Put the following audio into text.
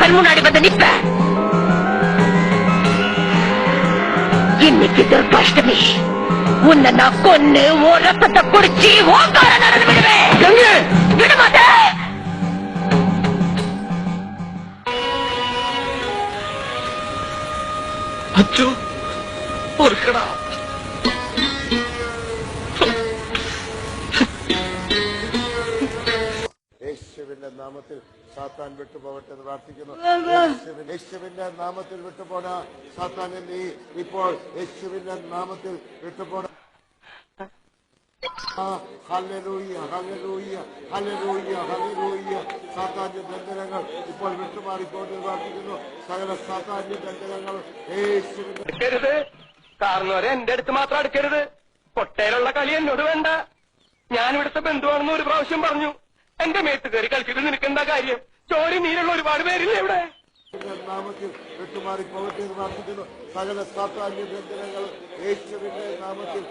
கண் முன்னாடி வந்து நிற்ப இன்னைக்கு துர்காஷ்டமி ಉನ್ನ ಕೊನ್ನೆ ಓರಸತ ಕುರ್ಚಿ ಹೋಗಾರ ನರನ್ನು ಬಿಡುವೆ ಬಿಡು ಮತ್ತೆ അച്ചു ഓർക്കട യേശുവിന്റെ നാമത്തിൽ സാത്താൻ വിട്ടുപോകട്ടെ പ്രാർത്ഥിക്കുന്നു. യേശുവിന്റെ നാമത്തിൽ വിട്ടുപോണ സാത്താൻ ഇപ്പോൾ യേശുവിന്റെ നാമത്തിൽ വിട്ടുപോണ ആ, ഹല്ലേലൂയ, ഹല്ലേലൂയ, ഹല്ലേലൂയ, ഹല്ലേലൂയ. സാത്താന്റെ ബന്ധനങ്ങൾ ഇപ്പോൾ വിട്ടുമാറിക്കൊണ്ട് പ്രാർത്ഥിക്കുന്നു. സകല സാത്താന്റെ ബന്ധനങ്ങൾ എടുക്കരുത് കാരണവരെ എന്റെ അടുത്ത് മാത്രം അടുക്കരുത്. കൊട്ടയിലുള്ള കളി എന്നോട് വേണ്ട. ഞാൻ ഇവിടുത്തെ ബന്ധുവാണെന്ന് ഒരു പ്രാവശ്യം പറഞ്ഞു. എന്റെ മേത്ത് കയറി കളിച്ചിട്ട് നിനക്ക് എന്താ കാര്യം? ചോരി നീരുള്ള ഒരുപാട് പേരില്ലേ ഇവിടെ? നാമത്തിൽ വിട്ടുമാറി പോകട്ടെ എന്ന് പ്രാർത്ഥിക്കുന്നു. സകല സാത്താന്യ ബന്ധനങ്ങൾ യേശുവിന്റെ നാമത്തിൽ